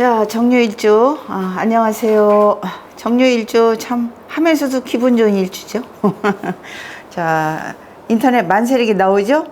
자, 정유일주. 아, 안녕하세요. 정유일주 참 하면서도 기분 좋은 일주죠. 자, 인터넷 만세력이 나오죠?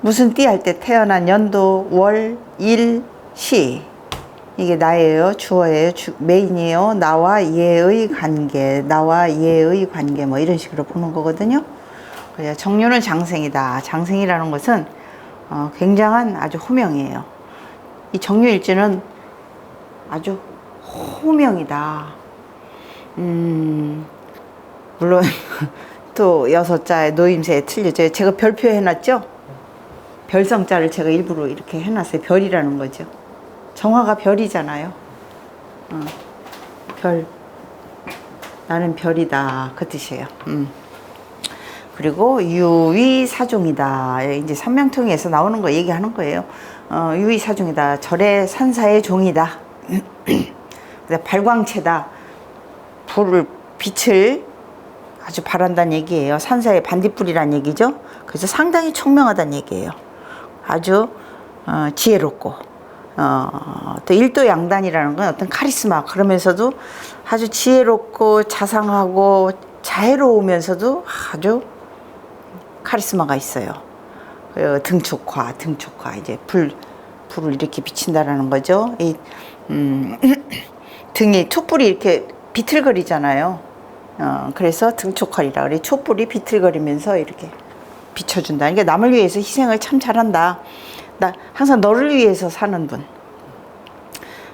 무슨 띠 할 때 태어난 연도, 월, 일, 시. 이게 나예요. 주어예요. 주, 메인이에요. 나와 얘의 관계. 나와 얘의 관계. 뭐 이런 식으로 보는 거거든요. 정유는 장생이다. 장생이라는 것은 어, 굉장한 아주 호명이에요. 이 정유일지는 아주 호명이다. 음, 물론 또 여섯 자의 노임새에 틀려져요. 제가 별표 해놨죠? 별성자를 제가 일부러 이렇게 해놨어요. 별이라는 거죠. 정화가 별이잖아요. 어, 별. 나는 별이다. 그 뜻이에요. 음. 그리고 유의사종이다. 이제 삼명통에서 나오는 거 얘기하는 거예요. 어, 유의사종이다. 절의 산사의 종이다. 발광체다. 불을 빛을 아주 바란다는 얘기예요. 산사의 반딧불이란 얘기죠. 그래서 상당히 총명하다는 얘기예요. 아주 어, 지혜롭고 어, 또 일도 양단이라는 건 어떤 카리스마 그러면서도 아주 지혜롭고 자상하고 자애로우면서도 아주 카리스마가 있어요. 그 등촉화, 등촉화 이제 불 불을 이렇게 비친다라는 거죠. 이 음, 등이 촛불이 이렇게 비틀거리잖아요. 어, 그래서 등촉화이라 그래. 촛불이 비틀거리면서 이렇게 비춰준다. 그러니까 남을 위해서 희생을 참 잘한다. 나 항상 너를 위해서 사는 분.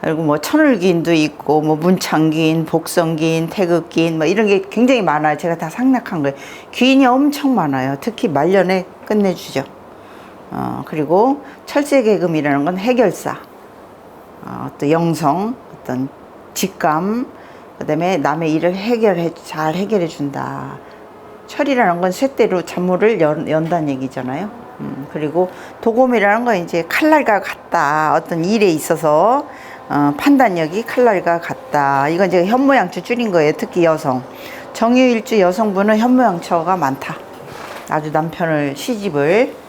그리고 뭐 천을기인도 있고 뭐 문창기인, 복성기인, 태극기인 뭐 이런 게 굉장히 많아요. 제가 다 상락한 거예요. 기인이 엄청 많아요. 특히 말년에 끝내주죠. 어, 그리고 철새계금이라는 건 해결사, 어, 또 영성, 어떤 직감, 그 다음에 남의 일을 해결해 잘 해결해 준다. 철이라는 건 쇳대로 잔물을 연, 연다는 얘기잖아요. 음, 그리고 도검이라는 건 이제 칼날과 같다. 어떤 일에 있어서 어, 판단력이 칼날과 같다. 이건 이제 현모양처 줄인 거예요. 특히 여성. 정유일주 여성분은 현모양처가 많다. 아주 남편을 시집을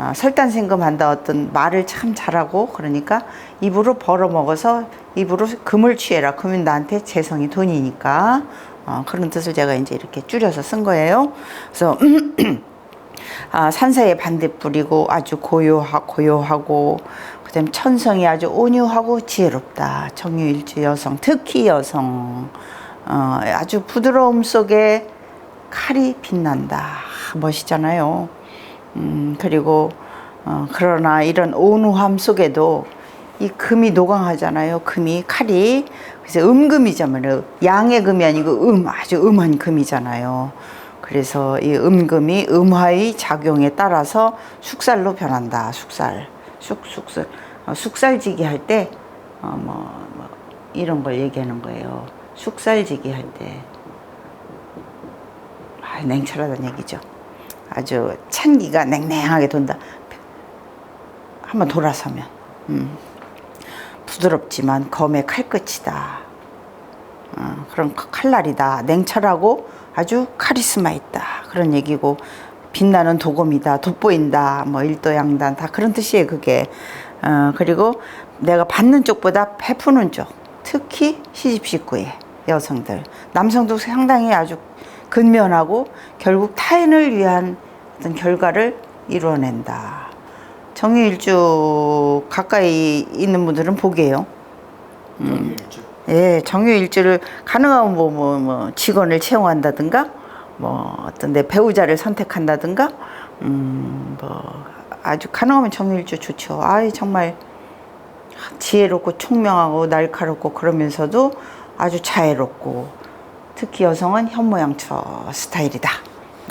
어, 설단 생금한다 어떤 말을 참 잘하고 그러니까 입으로 벌어 먹어서 입으로 금을 취해라. 그러면 나한테 재성이 돈이니까. 어, 그런 뜻을 제가 이제 이렇게 줄여서 쓴 거예요. 그래서 아, 산사의 반대뿌리고 아주 고요하, 고요하고 그다음 천성이 아주 온유하고 지혜롭다. 정유일주 여성 특히 여성. 어, 아주 부드러움 속에 칼이 빛난다. 멋있잖아요 음, 그리고 어, 그러나 이런 온후함 속에도 이 금이 노광하잖아요. 금이 칼이 그래서 음금이잖아요. 양의 금이 아니고 음 아주 음한 금이잖아요. 그래서 이 음금이 음화의 작용에 따라서 숙살로 변한다. 숙살, 쑥쑥살, 어, 숙살지기 할 때 어, 뭐, 뭐 이런 걸 얘기하는 거예요. 숙살지기 할 때. 아, 냉철하다는 얘기죠. 아주 찬기가 냉랭하게 돈다. 한번 돌아서면 음. 부드럽지만 검의 칼끝이다. 어, 그런 칼날이다. 냉철하고 아주 카리스마 있다. 그런 얘기고 빛나는 도검이다. 돋보인다. 뭐 일도양단 다 그런 뜻이에요. 그게 어, 그리고 내가 받는 쪽보다 베푸는 쪽. 특히 시집 식구의 여성들, 남성도 상당히 아주 근면하고 결국 타인을 위한 어떤 결과를 이루어낸다. 정유일주 가까이 있는 분들은 보게요. 음. 예, 정유일주를 가능하면 뭐, 뭐, 뭐, 직원을 채용한다든가, 뭐, 어떤 내 배우자를 선택한다든가, 음, 뭐, 아주 가능하면 정유일주 좋죠. 아이, 정말 지혜롭고 총명하고 날카롭고 그러면서도 아주 자애롭고, 특히 여성은 현모양처 스타일이다.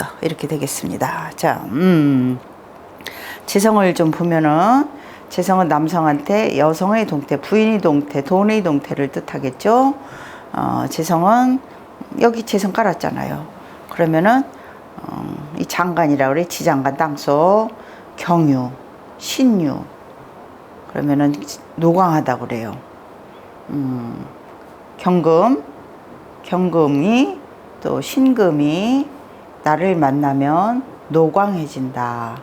어, 이렇게 되겠습니다. 자, 음. 재성을 좀 보면은 재성은 남성한테 여성의 동태, 부인의 동태, 돈의 동태를 뜻하겠죠. 어, 재성은 여기 재성 깔았잖아요. 그러면은 어, 이 장관이라 그래 지장관 땅속 경유, 신유 그러면은 노광하다 그래요. 음, 경금, 경금이 또 신금이 나를 만나면 노광해진다.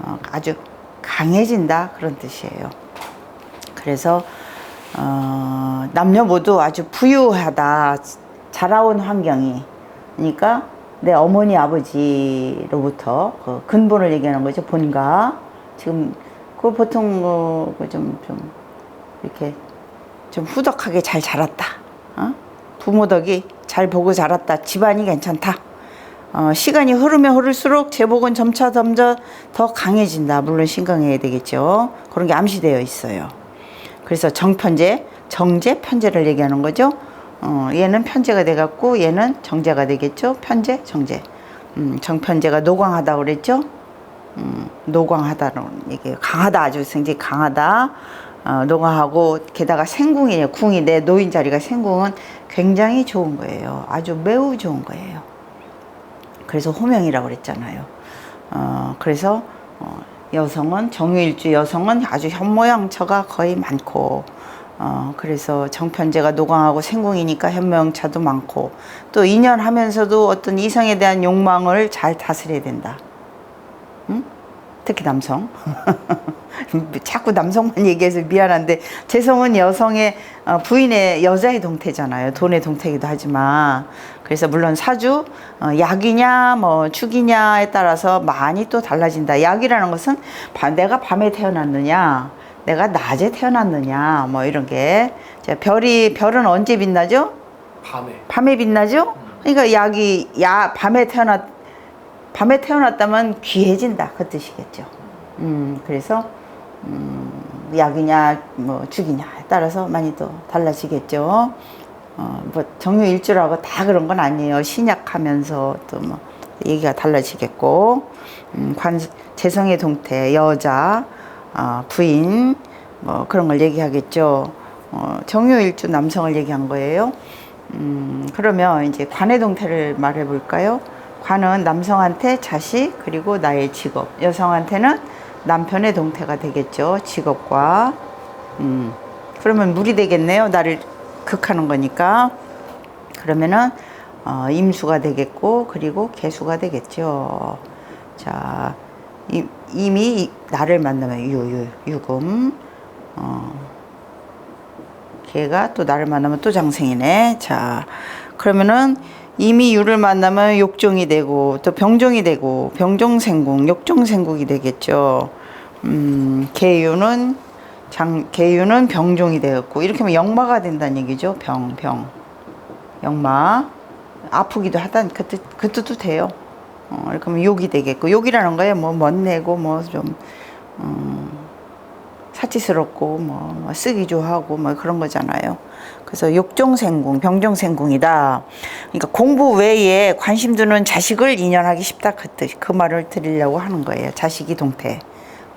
어, 아주 강해진다 그런 뜻이에요. 그래서 어, 남녀 모두 아주 부유하다. 자라온 환경이. 그러니까 내 어머니 아버지로부터 그 근본을 얘기하는 거죠. 본가. 지금 그 보통 뭐 좀좀 좀 이렇게 좀 후덕하게 잘 자랐다. 어? 부모 덕이 잘 보고 자랐다. 집안이 괜찮다. 어, 시간이 흐르면 흐를수록 제복은 점차 점차 더 강해진다. 물론 신강해야 되겠죠. 그런 게 암시되어 있어요. 그래서 정편제, 정제, 편제를 얘기하는 거죠. 어, 얘는 편제가 돼갖고 얘는 정제가 되겠죠. 편제, 정제. 음, 정편제가 노광하다 그랬죠. 음, 노광하다는 얘기예요. 강하다 아주 굉장히 강하다. 어, 노광하고 게다가 생궁이에요. 궁이 내 노인 자리가 생궁은 굉장히 좋은 거예요. 아주 매우 좋은 거예요. 그래서 호명이라고 그랬잖아요. 어, 그래서 어, 여성은 정유일주 여성은 아주 현모양처가 거의 많고 어, 그래서 정편제가 노광하고 생궁이니까 현모양처도 많고 또 인연하면서도 어떤 이성에 대한 욕망을 잘 다스려야 된다. 응? 특히 남성. 자꾸 남성만 얘기해서 미안한데 재성은 여성의 어, 부인의 여자의 동태잖아요. 돈의 동태기도 하지만 그래서 물론 사주 어, 약이냐 뭐 축이냐에 따라서 많이 또 달라진다. 약이라는 것은 바- 내가 밤에 태어났느냐, 내가 낮에 태어났느냐 뭐 이런 게 자, 별이 별은 언제 빛나죠? 밤에 밤에 빛나죠? 그러니까 약이 야 밤에 태어났 밤에 태어났다면 귀해진다 그 뜻이겠죠. 음 그래서 음 약이냐 뭐 죽이냐에 따라서 많이 또 달라지겠죠. 어 뭐 정유 일주라고 다 그런 건 아니에요. 신약하면서 또 뭐 얘기가 달라지겠고 음 관 재성의 동태 여자 어, 부인 뭐 그런 걸 얘기하겠죠. 어, 정유 일주 남성을 얘기한 거예요. 음, 그러면 이제 관의 동태를 말해 볼까요? 관은 남성한테 자식 그리고 나의 직업, 여성한테는 남편의 동태가 되겠죠. 직업과 음, 그러면 물이 되겠네요. 나를 극하는 거니까. 그러면은 어, 임수가 되겠고 그리고 개수가 되겠죠. 자, 이, 이미 나를 만나면 유, 유, 유금. 어, 걔가 또 나를 만나면 또 장생이네. 자, 그러면은 이미 유를 만나면 욕종이 되고 또 병종이 되고 병종생국, 욕종생국이 되겠죠. 음, 개유는 장 개유는 병종이 되었고 이렇게 하면 역마가 된다는 얘기죠. 병, 병. 역마. 아프기도 하다 그, 뜻, 그 뜻도 돼요. 어, 이렇게 하면 욕이 되겠고 욕이라는 거에 뭐 멋내고 뭐좀 음, 사치스럽고 뭐, 뭐 쓰기 좋아하고 뭐 그런 거잖아요. 그래서 욕종생궁, 병종생궁이다. 그러니까 공부 외에 관심 두는 자식을 인연하기 쉽다 그 뜻, 그 말을 드리려고 하는 거예요. 자식이 동태.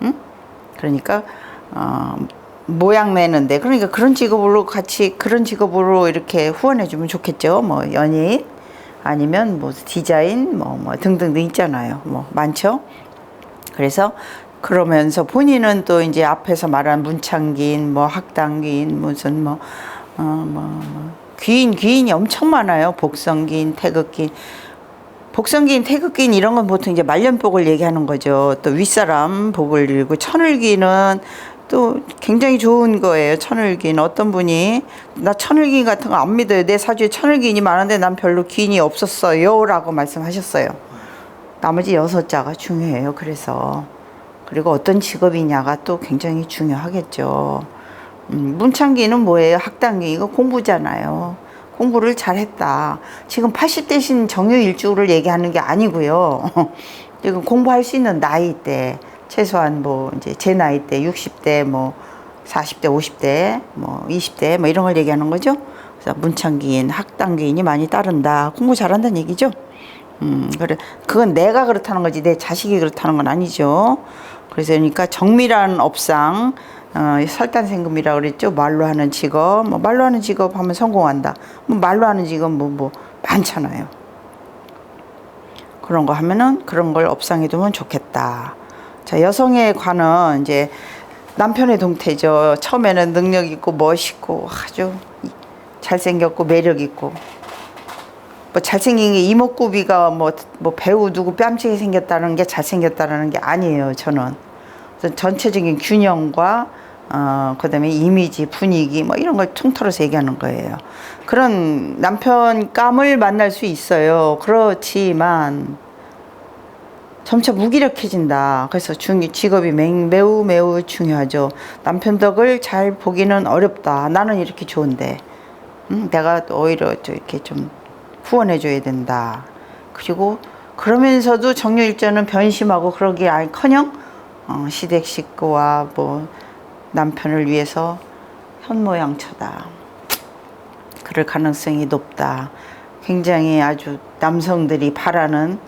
응? 그러니까 어, 모양 내는데 그러니까 그런 직업으로 같이 그런 직업으로 이렇게 후원해 주면 좋겠죠. 뭐 연예인 아니면 뭐 디자인 뭐, 뭐 등등등 있잖아요. 뭐 많죠. 그래서 그러면서 본인은 또 이제 앞에서 말한 문창기인, 뭐 학당기인, 무슨 뭐, 어, 뭐, 뭐 귀인, 귀인이 엄청 많아요. 복성기인, 태극기인. 복성기인, 태극기인 이런 건 보통 이제 말년복을 얘기하는 거죠. 또 윗사람 복을 이루고 천을기는 또 굉장히 좋은 거예요. 천을기인 어떤 분이 나 천을기인 같은 거 안 믿어요. 내 사주에 천을기인이 많은데 난 별로 기인이 없었어요라고 말씀하셨어요. 나머지 여섯 자가 중요해요. 그래서 그리고 어떤 직업이냐가 또 굉장히 중요하겠죠. 음, 문창기는 뭐예요? 학당기 이거 공부잖아요. 공부를 잘했다. 지금 80대신 정유일주를 얘기하는 게 아니고요. 지금 공부할 수 있는 나이 때 최소한 뭐 이제 제 나이 때 60대 뭐 40대 50대 뭐 20대 뭐 이런 걸 얘기하는 거죠. 그래서 문창기인 학당기인이 많이 따른다. 공부 잘한다는 얘기죠. 음, 그래. 그건 내가 그렇다는 거지, 내 자식이 그렇다는 건 아니죠. 그래서 그러니까 정밀한 업상, 어, 설단 생금이라고 그랬죠. 말로 하는 직업, 뭐 말로 하는 직업 하면 성공한다. 뭐 말로 하는 직업 뭐, 뭐, 많잖아요. 그런 거 하면은 그런 걸 업상에 두면 좋겠다. 자, 여성에 관은 이제 남편의 동태죠. 처음에는 능력 있고 멋있고 아주 잘생겼고 매력 있고 뭐 잘생긴 게 이목구비가 뭐, 뭐 배우 누구 뺨치게 생겼다는 게 잘생겼다는 게 아니에요 저는 전체적인 균형과 어, 그 다음에 이미지, 분위기, 뭐 이런 걸 통틀어서 얘기하는 거예요. 그런 남편감을 만날 수 있어요. 그렇지만, 점차 무기력해진다. 그래서 중, 직업이 매- 매우 매우 중요하죠. 남편 덕을 잘 보기는 어렵다. 나는 이렇게 좋은데, 음, 내가 오히려 좀 이렇게 좀 후원해줘야 된다. 그리고 그러면서도 정유일전은 변심하고 그러기 아니커녕 어, 시댁 식구와 뭐 남편을 위해서 현모양처다. 그럴 가능성이 높다. 굉장히 아주 남성들이 바라는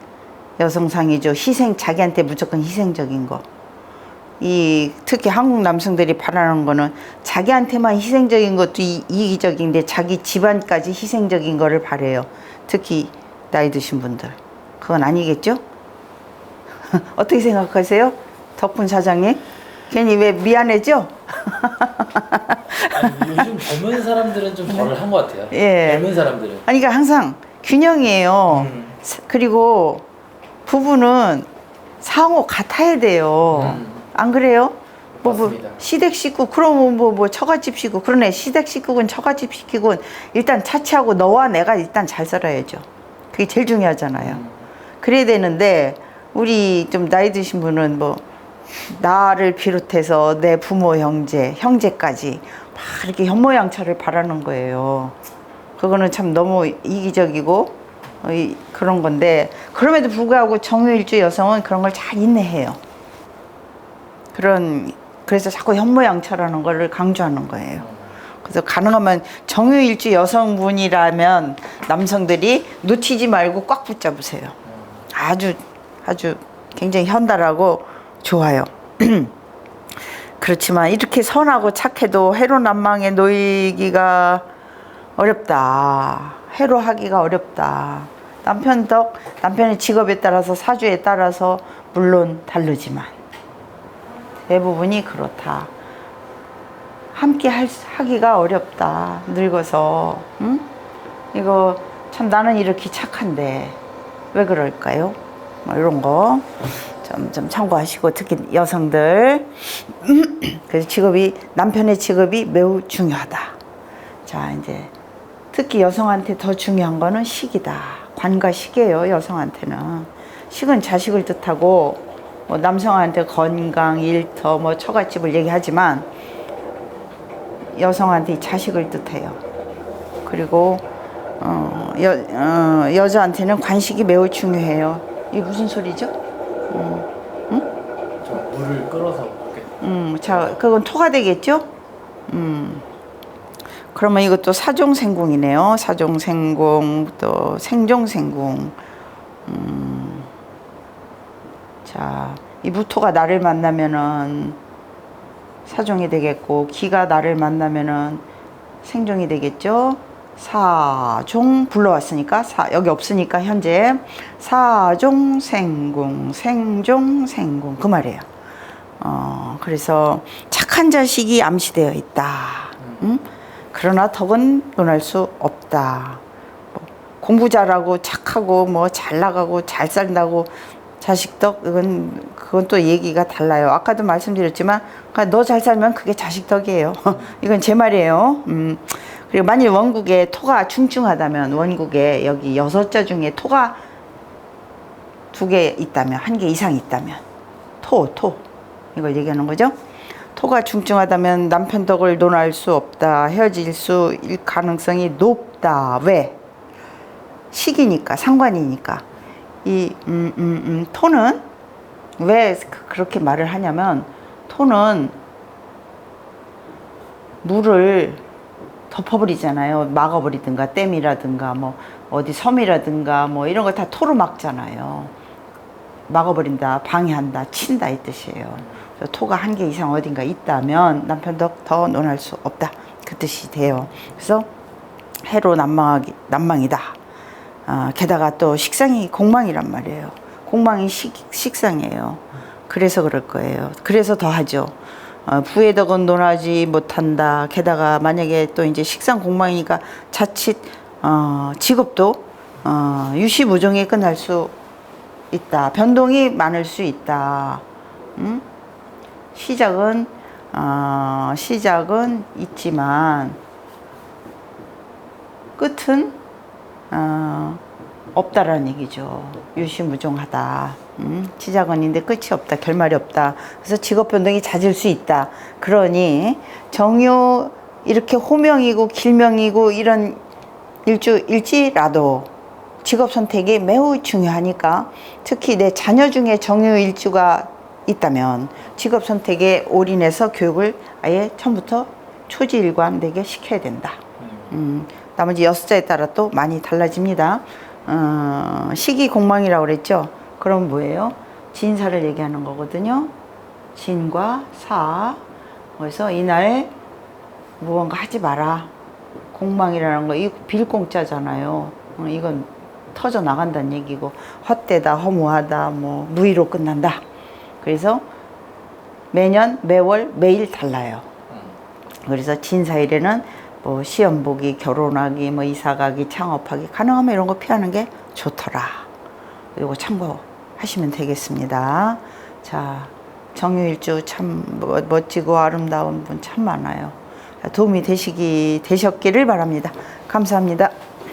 여성상이죠. 희생, 자기한테 무조건 희생적인 거. 이 특히 한국 남성들이 바라는 거는 자기한테만 희생적인 것도 이, 이기적인데 자기 집안까지 희생적인 거를 바래요. 특히 나이 드신 분들. 그건 아니겠죠? 어떻게 생각하세요? 덕분 사장님? 괜히 왜 미안해죠? 아니, 요즘 젊은 사람들은 좀 덜 한 것 같아요. 예. 젊은 사람들은. 아니, 그러니까 항상 균형이에요. 음. 사- 그리고 부부는 상호 같아야 돼요. 음. 안 그래요? 뭐, 뭐 맞습니다. 시댁 식구 그러면 뭐, 뭐 처갓집 식구 그러네 시댁 식구군 처갓집 식구군 일단 차치하고 너와 내가 일단 잘 살아야죠. 그게 제일 중요하잖아요. 음. 그래야 되는데 우리 좀 나이 드신 분은 뭐 나를 비롯해서 내 부모 형제 형제까지 막 이렇게 현모양처를 바라는 거예요. 그거는 참 너무 이기적이고 어, 이- 그런 건데 그럼에도 불구하고 정유일주 여성은 그런 걸 잘 인내해요. 그런 그래서 자꾸 현모양처라는 거를 강조하는 거예요. 그래서 가능하면 정유일주 여성분이라면 남성들이 놓치지 말고 꽉 붙잡으세요. 아주 아주 굉장히 현달하고 좋아요. 그렇지만 이렇게 선하고 착해도 해로난망에 놓이기가 어렵다. 해로하기가 어렵다. 남편 덕, 남편의 직업에 따라서 사주에 따라서 물론 다르지만 대부분이 그렇다. 함께 할, 하기가 어렵다. 늙어서. 응? 이거 참 나는 이렇게 착한데 왜 그럴까요? 뭐 이런 거 좀 좀 참고하시고 특히 여성들 그래서 직업이 남편의 직업이 매우 중요하다. 자 이제 특히 여성한테 더 중요한 거는 식이다. 관과 식이에요 여성한테는 식은 자식을 뜻하고 뭐 남성한테 건강, 일터, 뭐 처갓집을 얘기하지만 여성한테 이 자식을 뜻해요. 그리고 어, 여, 어, 여자한테는 관식이 매우 중요해요. 이게 무슨 소리죠? 저 물을 끌어서 이렇게 음, 자, 그건 토가 되겠죠? 음. 그러면 이것도 사종생궁이네요. 사종생궁, 또 생종생궁. 음. 자, 이 무토가 나를 만나면은 사종이 되겠고, 기가 나를 만나면은 생종이 되겠죠? 사종 불러왔으니까 사, 여기 없으니까 현재 사종 생궁 생종 생궁 그 말이에요. 어 그래서 착한 자식이 암시되어 있다. 음? 그러나 덕은 논할 수 없다. 뭐 공부 잘하고 착하고 뭐 잘 나가고 잘 산다고 자식 덕 그건 그건 또 얘기가 달라요. 아까도 말씀드렸지만 너 잘 살면 그게 자식 덕이에요. 이건 제 말이에요. 음. 그리고 만일 원국에 토가 중증하다면 원국에 여기 여섯 자 중에 토가 두 개 있다면 한 개 이상 있다면 토, 토 이걸 얘기하는 거죠. 토가 중증하다면 남편 덕을 논할 수 없다. 헤어질 수일 가능성이 높다. 왜? 시기니까 상관이니까 이 음, 음, 음, 토는 왜 그- 그렇게 말을 하냐면 토는 물을 덮어버리잖아요. 막아버리든가 댐이라든가 뭐 어디 섬이라든가 뭐 이런 거다 토로 막잖아요. 막아버린다, 방해한다, 친다 이 뜻이에요. 토가 한 개 이상 어딘가 있다면 남편 덕더 논할 수 없다 그 뜻이 돼요. 그래서 해로 난망하기 난망이다. 아, 게다가 또 식상이 공망이란 말이에요. 공망이 식, 식상이에요. 그래서 그럴 거예요. 그래서 더 하죠. 어, 부의 덕은 논하지 못한다. 게다가 만약에 또 이제 식상 공망이니까 자칫 어, 직업도 어, 유시무종에 끝날 수 있다. 변동이 많을 수 있다. 음? 시작은 어, 시작은 있지만 끝은 어, 없다라는 얘기죠. 유시무종하다. 음, 시작은 있는데 끝이 없다. 결말이 없다. 그래서 직업 변동이 잦을 수 있다. 그러니 정유 이렇게 호명이고 길명이고 이런 일주 일지라도 직업 선택이 매우 중요하니까 특히 내 자녀 중에 정유 일주가 있다면 직업 선택에 올인해서 교육을 아예 처음부터 초지일관되게 시켜야 된다. 음, 나머지 여섯 자에 따라 또 많이 달라집니다. 어, 시기 공망이라고 그랬죠. 그럼 뭐예요? 진사를 얘기하는 거거든요. 진과 사. 그래서 이날 무언가 하지 마라. 공망이라는 거, 이 빌공짜잖아요. 어, 이건 터져 나간다는 얘기고, 헛되다, 허무하다, 뭐, 무의로 끝난다. 그래서 매년, 매월, 매일 달라요. 그래서 진사일에는 뭐 시험 보기, 결혼하기, 뭐 이사 가기, 창업하기 가능하면 이런 거 피하는 게 좋더라. 이거 참고 하시면 되겠습니다. 자, 정유일주 참 멋- 멋지고 아름다운 분 참 많아요. 도움이 되시기 되셨기를 바랍니다. 감사합니다.